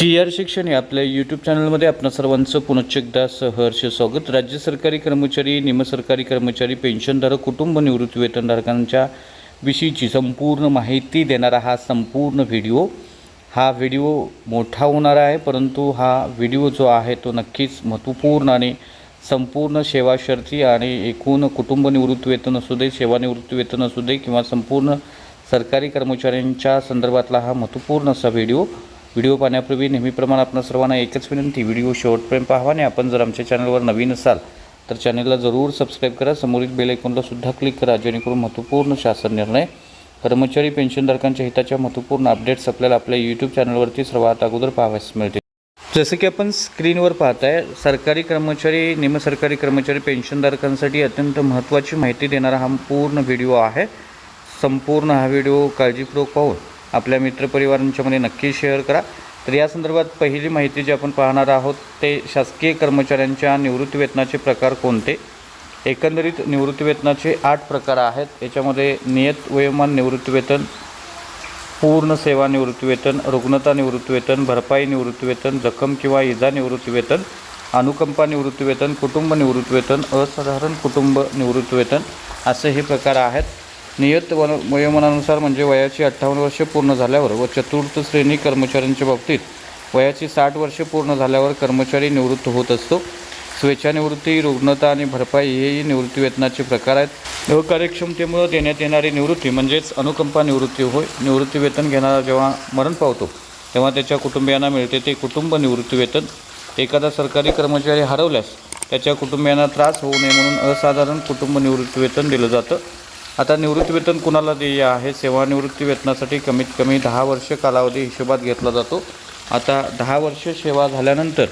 Chair R शिक्षण या आपल्या यूट्यूब चॅनलमध्ये आपणा सर्वांचं पुनश्च एकदा सहर्ष स्वागत. राज्य सरकारी कर्मचारी निमसरकारी कर्मचारी पेन्शनधारक कुटुंब निवृत्ती वेतनधारकांच्या विषयीची संपूर्ण माहिती देणारा हा संपूर्ण व्हिडिओ. हा व्हिडिओ मोठा होणार आहे परंतु हा व्हिडिओ जो आहे तो नक्कीच महत्त्वपूर्ण आणि संपूर्ण सेवा शर्ती आणि एकूण कुटुंब निवृत्ती वेतन असू दे सेवानिवृत्ती वेतन असू दे किंवा संपूर्ण सरकारी कर्मचाऱ्यांच्या संदर्भातला हा महत्त्वपूर्ण असा व्हिडिओ. व्हिडिओ पाहण्यापूर्वी नेहमीप्रमाणे आपण सर्वांना एकच विनंती व्हिडिओ शेवटपर्यंत पाहावा आणि आपण जर आमच्या चॅनलवर नवीन असाल तर चॅनलला जरूर सबस्क्राईब करा. समोरील बेल आयकॉनला सुद्धा क्लिक करा जेणेकरून महत्त्वपूर्ण शासन निर्णय कर्मचारी पेन्शनधारकांच्या हिताच्या महत्त्वपूर्ण अपडेट्स आपल्याला आपल्या यूट्यूब चॅनलवरती सर्वात अगोदर पाहावयास मिळतील. जसं की आपण स्क्रीनवर पाहताय सरकारी कर्मचारी निमसरकारी कर्मचारी पेन्शनधारकांसाठी अत्यंत महत्त्वाची माहिती देणारा हा पूर्ण व्हिडिओ आहे. संपूर्ण हा व्हिडिओ काळजीपूर्वक पाहून आपल्या मित्रपरिवारांच्यामध्ये नक्की शेअर करा. तर या संदर्भात पहिली माहिती जी आपण पाहणार आहोत ते शासकीय कर्मचाऱ्यांच्या निवृत्ती वेतनाचे प्रकार कोणते? एकंदरीत निवृत्ती वेतनाचे आठ प्रकार आहेत. याच्यामध्ये नियत वयोमान निवृत्तीवेतन पूर्ण सेवा निवृत्तीवेतन रुग्णता निवृत्तीवेतन भरपाई निवृत्तीवेतन जखम किंवा इजा निवृत्तीवेतन अनुकंपा निवृत्तीवेतन कुटुंब निवृत्ती वेतन असाधारण कुटुंब निवृत्तीवेतन असे हे प्रकार आहेत. नियत वन वयोमानानुसार म्हणजे वयाची अठ्ठावन्न वर्षे पूर्ण झाल्यावर व चतुर्थ श्रेणी कर्मचाऱ्यांच्या बाबतीत वयाची साठ वर्षे पूर्ण झाल्यावर कर्मचारी निवृत्त होत असतो. स्वेच्छानिवृत्ती रुग्णता आणि भरपाई हेही निवृत्तीवेतनाचे प्रकार आहेत. अकार्यक्षमतेमुळे देण्यात येणारी निवृत्ती म्हणजेच अनुकंपा निवृत्ती होय निवृत्तीवेतन घेणारा जेव्हा मरण पावतो तेव्हा त्याच्या कुटुंबियांना मिळते ते कुटुंब निवृत्तीवेतन एखादा सरकारी कर्मचारी हरवल्यास त्याच्या कुटुंबियांना त्रास होऊ नये म्हणून असाधारण कुटुंब निवृत्तीवेतन दिलं जातं. आता निवृत्ती वेतन कुणाला देय आहे? सेवानिवृत्ती वेतनासाठी कमीत कमी दहा वर्ष कालावधी हिशोबात घेतला जातो. आता दहा वर्ष सेवा झाल्यानंतर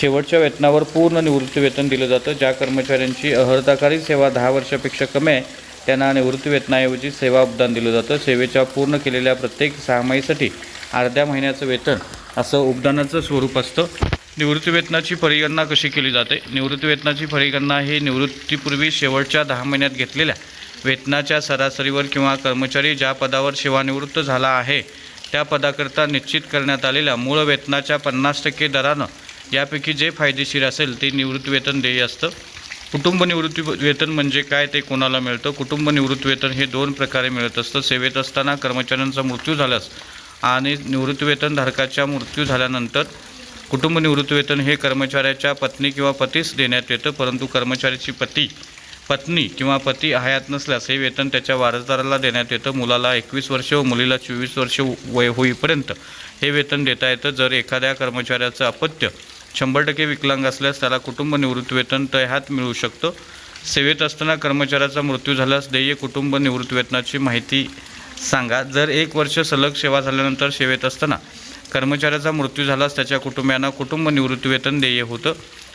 शेवटच्या वेतनावर पूर्ण निवृत्ती वेतन दिलं जातं. ज्या कर्मचाऱ्यांची अहर्ताकारी सेवा दहा वर्षापेक्षा कमी आहे त्यांना निवृत्ती वेतनाऐवजी सेवा उपदान दिलं जातं. सेवेच्या पूर्ण केलेल्या प्रत्येक सहामाहीसाठी अर्ध्या महिन्याचं वेतन असं उपदानाचं स्वरूप असतं. निवृत्ती वेतनाची परिगणना कशी केली जाते? निवृत्ती वेतनाची परिगणना ही निवृत्तीपूर्वी शेवटच्या दहा महिन्यात घेतलेल्या वेतनाच्या सरासरीवर किंवा कर्मचारी ज्या पदावर सेवानिवृत्त झाला आहे त्या पदाकरता निश्चित करण्यात आलेल्या मूळ वेतनाच्या पन्नास टक्के दरानं यापैकी जे फायदेशीर असेल ते निवृत्ती वेतन देय असतं. कुटुंब निवृत्ती वेतन म्हणजे काय ते कोणाला मिळतं? कुटुंब निवृत्ती वेतन हे दोन प्रकारे मिळत असतं. सेवेत असताना कर्मचाऱ्यांचा मृत्यू झाल्यास आणि निवृत्तीवेतनधारकाच्या मृत्यू झाल्यानंतर कुटुंब निवृत्तीवेतन हे कर्मचाऱ्याच्या पत्नी किंवा पतीस देण्यात येतं परंतु कर्मचाऱ्याची पती पत्नी किंवा पती हयात नसल्यास हे वेतन त्याच्या वारसदाराला देण्यात येतं. मुलाला एकवीस वर्ष व मुलीला चोवीस वर्ष वय होईपर्यंत हे वेतन देता येतं. जर एखाद्या कर्मचाऱ्याचं अपत्य शंभर टक्के विकलांग असल्यास त्याला कुटुंब निवृत्त वेतन ह्यात मिळू शकतं. सेवेत असताना कर्मचाऱ्याचा मृत्यू झाल्यास देय कुटुंब निवृत्त वेतनाची माहिती सांगा. जर एक वर्ष सलग सेवा झाल्यानंतर सेवेत असताना कर्मचाऱ्याचा मृत्यू झाल्यास त्याच्या कुटुंबियांना कुटुंब निवृत्ती वेतन देय होतं.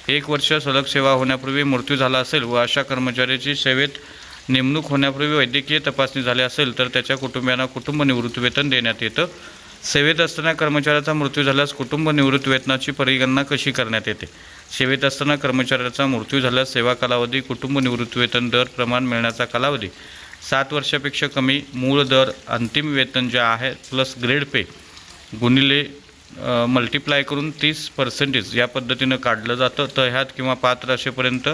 एक वर्ष सलग सेवा होण्यापूर्वी मृत्यू झाला असेल व अशा कर्मचाऱ्याची सेवेत नेमणूक होण्यापूर्वी वैद्यकीय तपासणी झाली असेल तर त्याच्या कुटुंबियांना कुटुंब निवृत्तीवेतन देण्यात येतं. सेवेत असताना कर्मचाऱ्याचा मृत्यू झाल्यास कुटुंब निवृत्ती वेतनाची परिगणना कशी करण्यात येते? सेवेत असताना कर्मचाऱ्याचा मृत्यू झाल्यास सेवा कालावधी कुटुंब निवृत्तीवेतन दर प्रमाण मिळण्याचा कालावधी. सात वर्षापेक्षा कमी मूळ दर अंतिम वेतन जे आहे प्लस ग्रेड पे गुणिले मल्टिप्लाय करून तीस पर्सेंटेज या पद्धतीनं काढलं जातं. तर ह्यात किंवा पात्र असेपर्यंत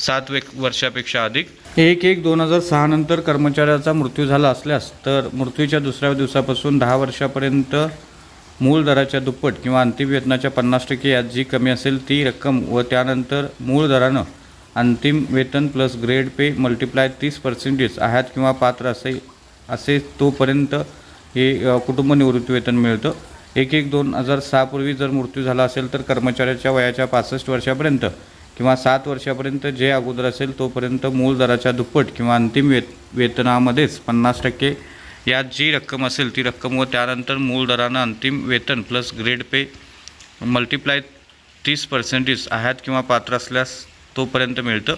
सात वे वर्षापेक्षा अधिक. एक एक दोन हजार सहा नंतर कर्मचाऱ्याचा मृत्यू झाला असल्यास तर मृत्यूच्या दुसऱ्या दिवसापासून दहा वर्षापर्यंत मूळ दराच्या दुप्पट किंवा अंतिम वेतनाच्या पन्नास टक्के यात जी कमी असेल ती रक्कम व त्यानंतर मूळ दरानं अंतिम वेतन प्लस ग्रेड पे मल्टिप्लाय तीस पर्सेंटेज आहात किंवा पात्र असे असे तोपर्यंत हे कुटुंब निवृत्ती वेतन मिळतं. एक एक दोन हजार सहापूर्वी जर मृत्यू झाला असेल तर कर्मचाऱ्याच्या वयाच्या पासष्ट वर्षापर्यंत किंवा सात वर्षापर्यंत जे अगोदर असेल तोपर्यंत मूळ दराच्या दुप्पट किंवा अंतिम वेत वेतनामध्येच पन्नास टक्के यात जी रक्कम असेल ती रक्कम व त्यानंतर मूळ दरानं अंतिम वेतन प्लस ग्रेड पे मल्टिप्लाय तीस पर्सेंटेज आहात किंवा पात्र असल्यास तोपर्यंत मिळतं.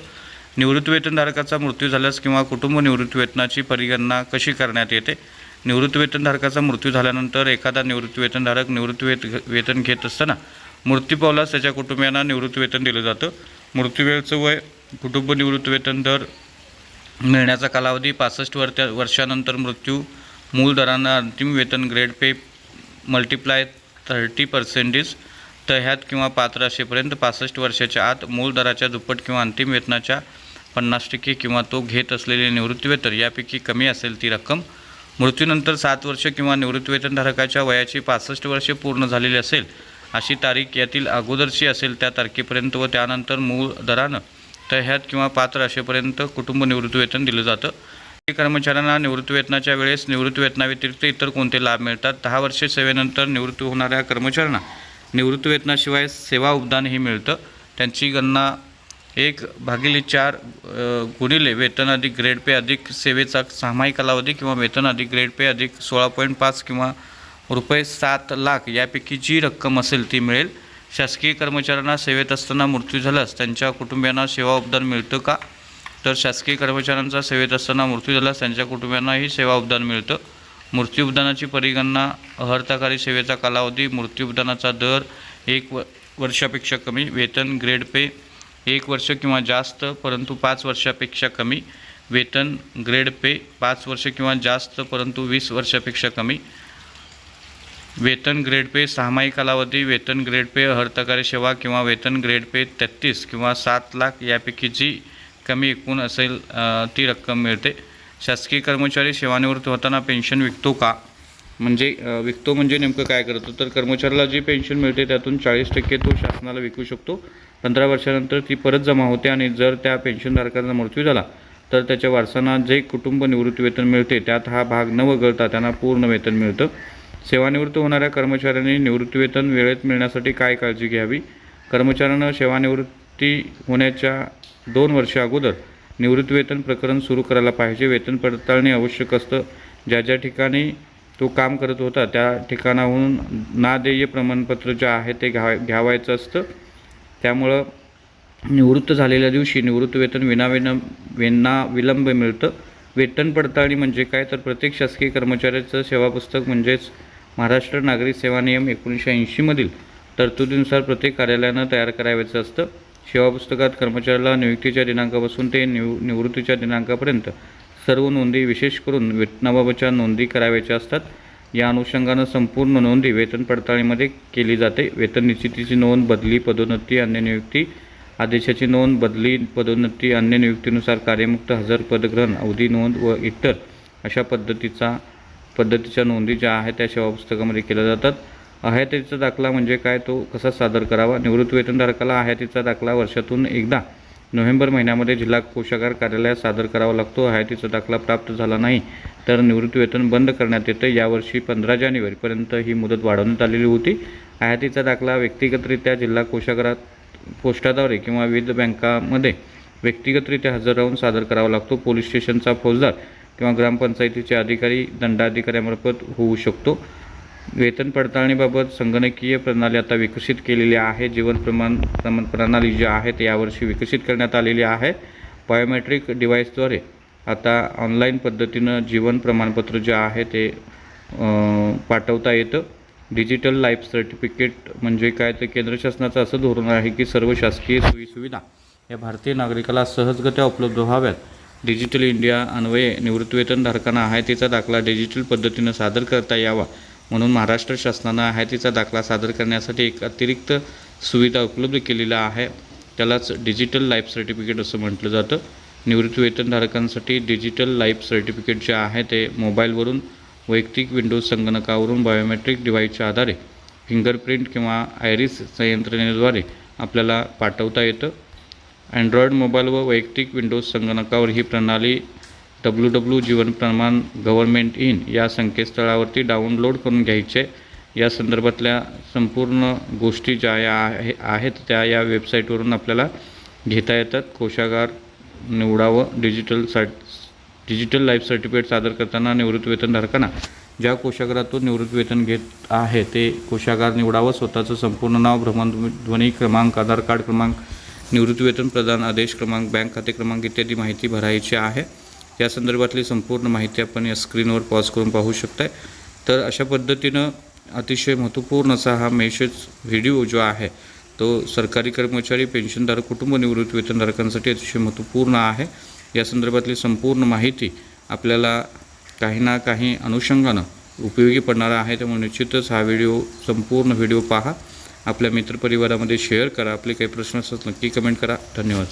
निवृत्ती वेतनधारकाचा मृत्यू झाल्यास किंवा कुटुंब निवृत्ती वेतनाची परिगणना कशी करण्यात येते? निवृत्ती वेतनधारकाचा मृत्यू झाल्यानंतर एखादा निवृत्ती वेतनधारक वेतन घेत असताना मृत्यू पावलास त्याच्या कुटुंबियांना निवृत्ती वेतन दिलं जातं. मृत्यूवेळचं वय कुटुंब निवृत्तीवेतन दर मिळण्याचा कालावधी पासष्ट वर्ष वर्षानंतर मृत्यू मूळ दरांना अंतिम वेतन grade pay multiply thirty percentage तह्यात किंवा पात्र असेपर्यंत पासष्ट वर्षाच्या आत मूळ दराच्या दुप्पट किंवा अंतिम वेतनाच्या पन्नास टक्के किंवा तो घेत असलेले निवृत्तीवेतन यापैकी कमी असेल ती रक्कम मृत्यूनंतर सात वर्ष किंवा निवृत्तीवेतनधारकाच्या वयाची पासष्ट वर्षे पूर्ण झालेली असेल अशी तारीख यातील अगोदरची असेल त्या तारखेपर्यंत व त्यानंतर मूळ दरानं तह्यात किंवा पात्र असेपर्यंत कुटुंब निवृत्तीवेतन दिलं जातं. कर्मचाऱ्यांना निवृत्तीवेतनाच्या वेळेस निवृत्तीवेतनाव्यतिरिक्त इतर कोणते लाभ मिळतात? दहा वर्षे सेवेनंतर निवृत्ती होणाऱ्या कर्मचाऱ्यांना निवृत्तीवेतनाशिवाय सेवा उपदानही मिळतं. त्यांची गणना एक भागिले चार गुणिले वेतन अधिक ग्रेड पे अधिक सेवेचा सहामाही कालावधी किंवा वेतन अधिक ग्रेड पे अधिक सोळा पॉईंट पाच किंवा रुपये सात लाख यापैकी जी रक्कम असेल ती मिळेल. शासकीय कर्मचाऱ्यांना सेवेत असताना मृत्यू झाल्यास त्यांच्या कुटुंबियांना सेवा उपदान मिळतं का? तर शासकीय कर्मचाऱ्यांचा सेवेत असताना मृत्यू झाल्यास त्यांच्या कुटुंबियांनाही सेवा उपदान मिळतं. मृत्यू उपदानाची परिगणना अहर्ताकारी सेवेचा कालावधी मृत्यू उपदानाचा दर एक व वर्षापेक्षा कमी वेतन ग्रेड पे एक वर्ष किंवा जास्त परंतु पाच वर्षापेक्षा कमी. वेतन ग्रेड पे पाच वर्ष किंवा जास्त परंतु वीस वर्षापेक्षा कमी. वेतन ग्रेड पे सहामाही कालावधी वेतन ग्रेड पे हरतकारी सेवा किंवा वेतन ग्रेड पे तेहतीस किंवा सात लाख यापैकी जी कमी एकूण असेल ती रक्कम मिळते. शासकीय कर्मचारी सेवानिवृत्त होताना पेन्शन विकतो का? म्हणजे विकतो म्हणजे नेमकं काय करतो? तर कर्मचाऱ्याला जी पेन्शन मिळते त्यातून चाळीस टक्के तो शासनाला विकू शकतो. पंधरा वर्षानंतर ती परत जमा होते आणि जर त्या पेन्शनधारकाचा मृत्यू झाला तर त्याच्या वारसांना जे कुटुंब निवृत्ती वेतन मिळते त्यात हा भाग न वगळता त्यांना पूर्ण वेतन मिळतं. सेवानिवृत्त होणाऱ्या कर्मचाऱ्यांनी निवृत्तीवेतन वेळेत मिळण्यासाठी काय काळजी घ्यावी? कर्मचाऱ्यांना सेवानिवृत्ती होण्याच्या दोन वर्ष अगोदर निवृत्तीवेतन प्रकरण सुरू करायला पाहिजे. वेतन पडताळणी आवश्यक असतं. ज्या ज्या ठिकाणी तो काम करत होता त्या ठिकाणाहून नादेय प्रमाणपत्र जे आहे ते घ्या घ्यावायचं असतं. त्यामुळं निवृत्त झालेल्या दिवशी निवृत्तीवेतन विनाविन विना विलंब मिळतं. वेतन पडताळणी म्हणजे काय? तर प्रत्येक शासकीय कर्मचाऱ्याचं सेवापुस्तक म्हणजेच महाराष्ट्र नागरिक सेवा नियम एकोणीसशे ऐंशीमधील तरतुदीनुसार प्रत्येक कार्यालयानं तयार करावायचं असतं. सेवापुस्तकात कर्मचाऱ्याला नियुक्तीच्या दिनांकापासून ते निव निवृत्तीच्या दिनांकापर्यंत सर्व नोंदी विशेष करून वेतनाबाबतच्या नोंदी करावयाच्या असतात. या अनुषंगानं संपूर्ण नोंदी वेतन पडताळणीमध्ये केली जाते. वेतन निश्चितीची नोंद बदली पदोन्नती अन्य नियुक्ती. आदेशाची नोंद बदली पदोन्नती अन्य नियुक्तीनुसार कार्यमुक्त हजर पदग्रहण अवधी नोंद व इतर अशा पद्धतीचा पद्धतीच्या नोंदी ज्या आहेत त्या सेवा पुस्तकामध्ये केल्या जातात. अहयातीचा दाखला म्हणजे काय? तो कसा सादर करावा? निवृत्त वेतनधारकाला आयातीचा दाखला वर्षातून एकदा नोव्हेंबर महिन्यामध्ये जिल्हा कोषागार कार्यालयात सादर करावा लागतो. हयातीचा दाखला प्राप्त झाला नाही. तर निवृत्ती वेतन बंद करण्यात येतं यावर्षी पंधरा जानेवारीपर्यंत ही मुदत वाढवण्यात आलेली होती. आयातीचा दाखला व्यक्तिगतरित्या जिल्हा कोषागारात पोस्टाद्वारे किंवा विविध बँकामध्ये व्यक्तिगतरित्या हजर राहून सादर करावा लागतो. पोलीस स्टेशनचा फौजदार किंवा ग्रामपंचायतीचे अधिकारी दंडाधिकाऱ्यामार्फत होऊ शकतो. वेतन पडताळणीबाबत संगणकीय प्रणाली आता विकसित केलेली आहे. जीवन प्रमाण प्रमाण प्रणाली जी आहे ते यावर्षी विकसित करण्यात आलेली आहे. बायोमेट्रिक डिव्हाइसद्वारे आता ऑनलाईन पद्धतीनं जीवन प्रमाणपत्र जे आहे ते पाठवता येतं. डिजिटल लाईफ सर्टिफिकेट म्हणजे काय? तर केंद्र शासनाचं असं धोरण आहे की सर्व शासकीय सोयीसुविधा या भारतीय नागरिकाला सहजगत्या उपलब्ध व्हाव्यात. डिजिटल इंडिया अन्वये निवृत्तीवेतनधारकांना आहायतीचा दाखला डिजिटल पद्धतीनं सादर करता यावा म्हणून महाराष्ट्र शासनानं आहायतीचा दाखला सादर करण्यासाठी एक अतिरिक्त सुविधा उपलब्ध केलेला आहे. त्यालाच डिजिटल लाईफ सर्टिफिकेट असं म्हटलं जातं. निवृत्तीवेतनधारकांसाठी डिजिटल लाईफ सर्टिफिकेट जे आहे ते मोबाईलवरून वैयक्तिक विंडोज संगणकावरून बायोमेट्रिक डिव्हाइसच्या आधारे फिंगरप्रिंट किंवा आयरिस संयंत्रणेद्वारे आपल्याला पाठवता येतं. अँड्रॉईड मोबाईल व वैयक्तिक विंडोज संगणकावर ही प्रणाली डब्ल्यू डब्ल्यू जीवन प्रमाण गव्हर्मेंट इन या संकेतस्थळावरती डाउनलोड करून घ्यायचे. या संदर्भातल्या संपूर्ण गोष्टी ज्या या आहे आहेत त्या या वेबसाईटवरून आपल्याला घेता येतात. कोशागार निवडावं digital cert digital life certificate सादर करताना निवृत्तवेतनधारकांना ज्या कोशागारातून निवृत्तवेतन घेत आहे ते कोशागार निवडावं स्वतःचं संपूर्ण नाव भ्रमणध्वनी क्रमांक आधार कार्ड क्रमांक निवृत्तीवेतन प्रदान आदेश क्रमांक बँक खाते क्रमांक इत्यादी माहिती भरायची आहे. या संदर्भातली संपूर्ण माहिती आपण या स्क्रीनवर पॉज करून पाहू शकताय. तर अशा पद्धतीनं अतिशय महत्त्वपूर्ण असा हा मेसेज व्हिडिओ जो आहे तो सरकारी कर्मचारी पेन्शनधारक कुटुंब निवृत्ती वेतनधारकांसाठी अतिशय महत्त्वपूर्ण आहे. या संदर्भातली संपूर्ण माहिती आपल्याला काही ना काही अनुषंगानं उपयोगी पडणारा आहे. त्यामुळे निश्चितच हा व्हिडिओ संपूर्ण व्हिडिओ पहा. आपल्या मित्रपरिवारामध्ये शेअर करा. आपले काही प्रश्न असतात नक्की कमेंट करा. धन्यवाद.